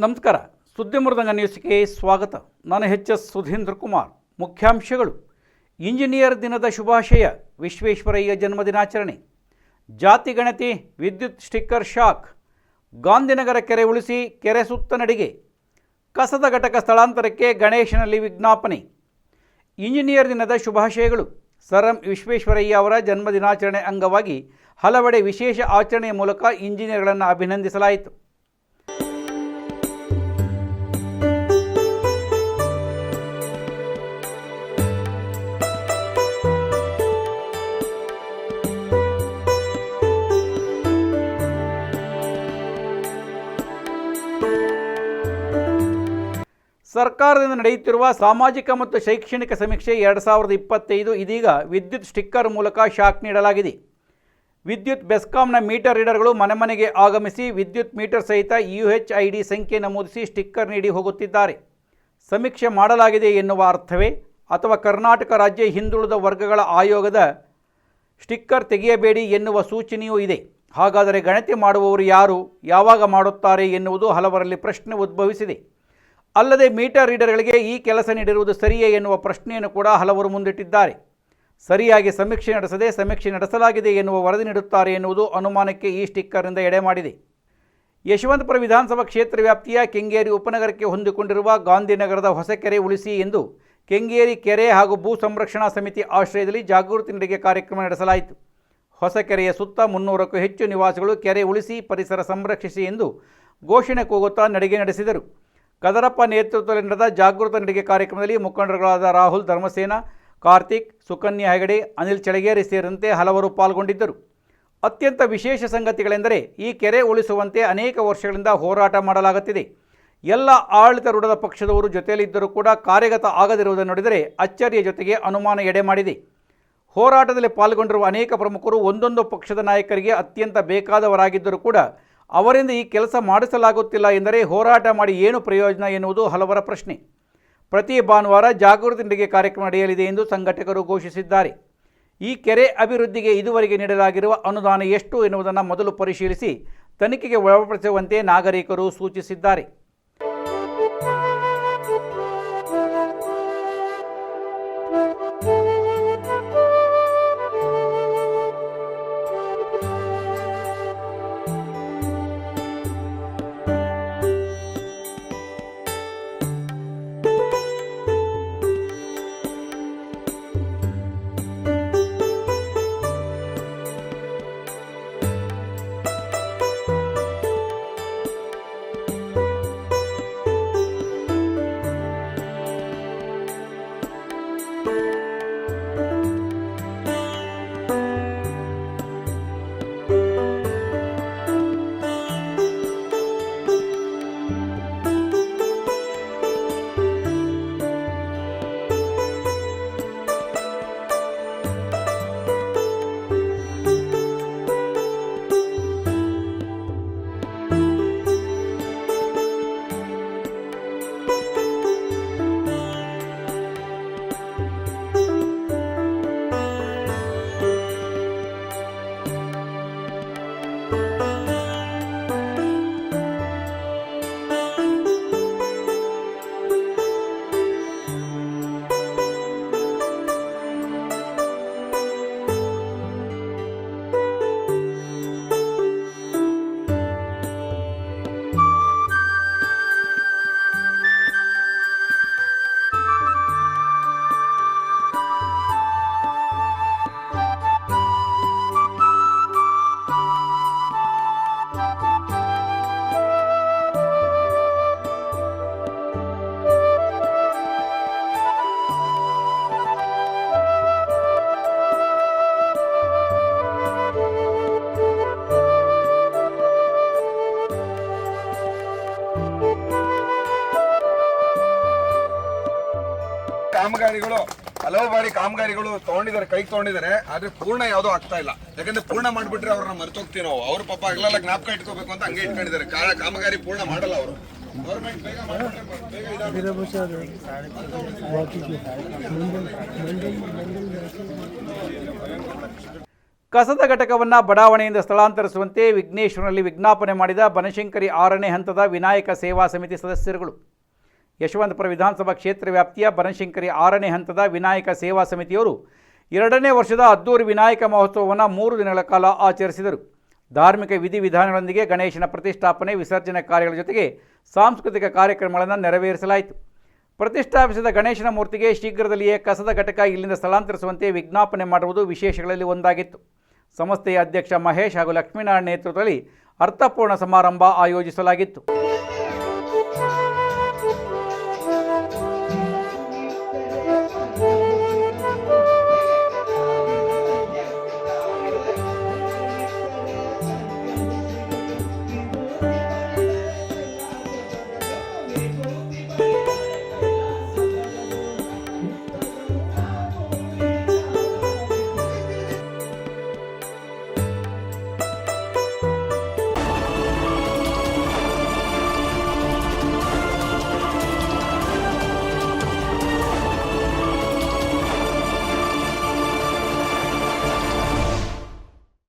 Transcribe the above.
ನಮಸ್ಕಾರ. ಸುದ್ದಿ ಮೃದಂಗ ನ್ಯೂಸ್ಗೆ ಸ್ವಾಗತ. ನಾನು ಎಚ್ ಎಸ್ ಸುಧೀಂದ್ರ ಕುಮಾರ್. ಮುಖ್ಯಾಂಶಗಳು. ಇಂಜಿನಿಯರ್ ದಿನದ ಶುಭಾಶಯ. ವಿಶ್ವೇಶ್ವರಯ್ಯ ಜನ್ಮದಿನಾಚರಣೆ. ಜಾತಿ ಗಣತಿ, ವಿದ್ಯುತ್ ಸ್ಟಿಕ್ಕರ್ ಶಾಕ್. ಗಾಂಧಿನಗರ ಕೆರೆ ಉಳಿಸಿ ಕೆರೆ ಸುತ್ತ ನಡಿಗೆ. ಕಸದ ಘಟಕ ಸ್ಥಳಾಂತರಕ್ಕೆ ಗಣೇಶನಲ್ಲಿ ವಿಜ್ಞಾಪನೆ. ಇಂಜಿನಿಯರ್ ದಿನದ ಶುಭಾಶಯಗಳು. ಸರ್ ಎಂ ವಿಶ್ವೇಶ್ವರಯ್ಯ ಅವರ ಜನ್ಮದಿನಾಚರಣೆ ಅಂಗವಾಗಿ ಹಲವೆಡೆ ವಿಶೇಷ ಆಚರಣೆಯ ಮೂಲಕ ಇಂಜಿನಿಯರ್ಗಳನ್ನು ಅಭಿನಂದಿಸಲಾಯಿತು. ಸರ್ಕಾರದಿಂದ ನಡೆಯುತ್ತಿರುವ ಸಾಮಾಜಿಕ ಮತ್ತು ಶೈಕ್ಷಣಿಕ ಸಮೀಕ್ಷೆ ಎರಡು ಸಾವಿರದ ಇಪ್ಪತ್ತೈದು ಇದೀಗ ವಿದ್ಯುತ್ ಸ್ಟಿಕ್ಕರ್ ಮೂಲಕ ಶಾಕ್ ನೀಡಲಾಗಿದೆ. ವಿದ್ಯುತ್ ಬೆಸ್ಕಾಂನ ಮೀಟರ್ ರೀಡರ್ಗಳು ಮನೆ ಮನೆಗೆ ಆಗಮಿಸಿ ವಿದ್ಯುತ್ ಮೀಟರ್ ಸಹಿತ ಯು ಎಚ್ ಐ ಡಿ ಸಂಖ್ಯೆ ನಮೂದಿಸಿ ಸ್ಟಿಕ್ಕರ್ ನೀಡಿ ಹೋಗುತ್ತಿದ್ದಾರೆ. ಸಮೀಕ್ಷೆ ಮಾಡಲಾಗಿದೆ ಎನ್ನುವ ಅರ್ಥವೇ? ಅಥವಾ ಕರ್ನಾಟಕ ರಾಜ್ಯ ಹಿಂದುಳಿದ ವರ್ಗಗಳ ಆಯೋಗದ ಸ್ಟಿಕ್ಕರ್ ತೆಗೆಯಬೇಡಿ ಎನ್ನುವ ಸೂಚನೆಯೂ ಇದೆ. ಹಾಗಾದರೆ ಗಣತಿ ಮಾಡುವವರು ಯಾರು? ಯಾವಾಗ ಮಾಡುತ್ತಾರೆ ಎನ್ನುವುದು ಹಲವರಲ್ಲಿ ಪ್ರಶ್ನೆ ಉದ್ಭವಿಸಿದೆ. ಅಲ್ಲದೆ ಮೀಟರ್ ರೀಡರ್ಗಳಿಗೆ ಈ ಕೆಲಸ ನೀಡಿರುವುದು ಸರಿಯೇ ಎನ್ನುವ ಪ್ರಶ್ನೆಯನ್ನು ಕೂಡ ಹಲವರು ಮುಂದಿಟ್ಟಿದ್ದಾರೆ. ಸರಿಯಾಗಿ ಸಮೀಕ್ಷೆ ನಡೆಸದೆ ಸಮೀಕ್ಷೆ ನಡೆಸಲಾಗಿದೆ ಎನ್ನುವ ವರದಿ ನೀಡುತ್ತಾರೆ ಎನ್ನುವುದು ಅನುಮಾನಕ್ಕೆ ಈ ಸ್ಟಿಕ್ಕರ್ನಿಂದ ಎಡೆ ಮಾಡಿದೆ. ಯಶವಂತಪುರ ವಿಧಾನಸಭಾ ಕ್ಷೇತ್ರ ವ್ಯಾಪ್ತಿಯ ಕೆಂಗೇರಿ ಉಪನಗರಕ್ಕೆ ಹೊಂದಿಕೊಂಡಿರುವ ಗಾಂಧಿನಗರದ ಹೊಸಕೆರೆ ಉಳಿಸಿ ಎಂದು ಕೆಂಗೇರಿ ಕೆರೆ ಹಾಗೂ ಭೂ ಸಂರಕ್ಷಣಾ ಸಮಿತಿ ಆಶ್ರಯದಲ್ಲಿ ಜಾಗೃತಿ ನಡಿಗೆ ಕಾರ್ಯಕ್ರಮ ನಡೆಸಲಾಯಿತು. ಹೊಸಕೆರೆಯ ಸುತ್ತ ಮುನ್ನೂರಕ್ಕೂ ಹೆಚ್ಚು ನಿವಾಸಿಗಳು ಕೆರೆ ಉಳಿಸಿ ಪರಿಸರ ಸಂರಕ್ಷಿಸಿ ಎಂದು ಘೋಷಣೆ ಕೂಗುತ್ತಾ ನಡಿಗೆ ನಡೆಸಿದರು. ಕದರಪ್ಪ ನೇತೃತ್ವದಲ್ಲಿ ನಡೆದ ಜಾಗೃತ ನಡಿಗೆ ಕಾರ್ಯಕ್ರಮದಲ್ಲಿ ಮುಖಂಡರುಗಳಾದ ರಾಹುಲ್ ಧರ್ಮಸೇನ, ಕಾರ್ತಿಕ್, ಸುಕನ್ಯಾ ಹೆಗಡೆ, ಅನಿಲ್ ಚಳಗೇರಿ ಸೇರಿದಂತೆ ಹಲವರು ಪಾಲ್ಗೊಂಡಿದ್ದರು. ಅತ್ಯಂತ ವಿಶೇಷ ಸಂಗತಿಗಳೆಂದರೆ ಈ ಕೆರೆ ಉಳಿಸುವಂತೆ ಅನೇಕ ವರ್ಷಗಳಿಂದ ಹೋರಾಟ ಮಾಡಲಾಗುತ್ತಿದೆ. ಎಲ್ಲ ಆಡಳಿತಾರೂಢದ ಪಕ್ಷದವರು ಜೊತೆಯಲ್ಲಿದ್ದರೂ ಕೂಡ ಕಾರ್ಯಗತ ಆಗದಿರುವುದನ್ನು ನೋಡಿದರೆ ಅಚ್ಚರಿಯ ಜೊತೆಗೆ ಅನುಮಾನ ಎಡೆ ಮಾಡಿದೆ. ಹೋರಾಟದಲ್ಲಿ ಪಾಲ್ಗೊಂಡಿರುವ ಅನೇಕ ಪ್ರಮುಖರು ಒಂದೊಂದು ಪಕ್ಷದ ನಾಯಕರಿಗೆ ಅತ್ಯಂತ ಬೇಕಾದವರಾಗಿದ್ದರೂ ಕೂಡ ಅವರಿಂದ ಈ ಕೆಲಸ ಮಾಡಿಸಲಾಗುತ್ತಿಲ್ಲ ಎಂದರೆ ಹೋರಾಟ ಮಾಡಿ ಏನು ಪ್ರಯೋಜನ ಎನ್ನುವುದು ಹಲವರ ಪ್ರಶ್ನೆ. ಪ್ರತಿ ಭಾನುವಾರ ಜಾಗೃತಿ ನಡಿಗೆ ಕಾರ್ಯಕ್ರಮ ನಡೆಯಲಿದೆ ಎಂದು ಸಂಘಟಕರು ಘೋಷಿಸಿದ್ದಾರೆ. ಈ ಕೆರೆ ಅಭಿವೃದ್ಧಿಗೆ ಇದುವರೆಗೆ ನೀಡಲಾಗಿರುವ ಅನುದಾನ ಎಷ್ಟು ಎನ್ನುವುದನ್ನು ಮೊದಲು ಪರಿಶೀಲಿಸಿ ತನಿಖೆಗೆ ಒಳಪಡಿಸುವಂತೆ ನಾಗರಿಕರು ಸೂಚಿಸಿದ್ದಾರೆ. ಕಾಮಗಾರಿಗಳು ಹಲವು ಬಾರಿ ಕಾಮಗಾರಿಗಳು ತಗೊಂಡಿದ್ದಾರೆ, ಕೈ ತಗೊಂಡಿದ್ದಾರೆ, ಆದ್ರೆ ಪೂರ್ಣ ಯಾವ್ದೋ ಆಗ್ತಾ ಇಲ್ಲ. ಯಾಕಂದ್ರೆ ಪೂರ್ಣ ಮಾಡ್ಬಿಟ್ರೆ ಅವ್ರನ್ನ ಮರ್ತೋಗ್ತೀವಿ ನಾವು. ಅವ್ರ ಪಾಪ ಆಗ್ಲಲ್ಲ ಜ್ಞಾಪಕ ಇಟ್ಕೋಬೇಕು ಅಂತ ಹಂಗೆ ಇಟ್ಕೊಂಡಿದ್ದಾರೆ. ಕಾಮಗಾರಿ ಪೂರ್ಣ ಮಾಡಲ್ಲ ಅವರು. ಬೇಗ. ಕಸದ ಘಟಕವನ್ನ ಬಡಾವಣೆಯಿಂದ ಸ್ಥಳಾಂತರಿಸುವಂತೆ ವಿಘ್ನೇಶ್ವರನಲ್ಲಿ ವಿಜ್ಞಾಪನೆ ಮಾಡಿದ ಬನಶಂಕರಿ ಆರನೇ ಹಂತದ ವಿನಾಯಕ ಸೇವಾ ಸಮಿತಿ ಸದಸ್ಯರುಗಳು. ಯಶವಂತಪುರ ವಿಧಾನಸಭಾ ಕ್ಷೇತ್ರ ವ್ಯಾಪ್ತಿಯ ಬನಶಂಕರಿ ಆರನೇ ಹಂತದ ವಿನಾಯಕ ಸೇವಾ ಸಮಿತಿಯವರು ಎರಡನೇ ವರ್ಷದ ಅದ್ದೂರಿ ವಿನಾಯಕ ಮಹೋತ್ಸವವನ್ನು ಮೂರು ದಿನಗಳ ಕಾಲ ಆಚರಿಸಿದರು. ಧಾರ್ಮಿಕ ವಿಧಿವಿಧಾನಗಳೊಂದಿಗೆ ಗಣೇಶನ ಪ್ರತಿಷ್ಠಾಪನೆ, ವಿಸರ್ಜನೆ ಕಾರ್ಯಗಳ ಜೊತೆಗೆ ಸಾಂಸ್ಕೃತಿಕ ಕಾರ್ಯಕ್ರಮಗಳನ್ನು ನೆರವೇರಿಸಲಾಯಿತು. ಪ್ರತಿಷ್ಠಾಪಿಸಿದ ಗಣೇಶನ ಮೂರ್ತಿಗೆ ಶೀಘ್ರದಲ್ಲಿಯೇ ಕಸದ ಘಟಕ ಇಲ್ಲಿಂದ ಸ್ಥಳಾಂತರಿಸುವಂತೆ ವಿಜ್ಞಾಪನೆ ಮಾಡುವುದು ವಿಶೇಷಗಳಲ್ಲಿ ಒಂದಾಗಿತ್ತು. ಸಂಸ್ಥೆಯ ಅಧ್ಯಕ್ಷ ಮಹೇಶ್ ಹಾಗೂ ಲಕ್ಷ್ಮೀನಾರಾಯಣ ನೇತೃತ್ವದಲ್ಲಿ ಅರ್ಥಪೂರ್ಣ ಸಮಾರಂಭ ಆಯೋಜಿಸಲಾಗಿತ್ತು.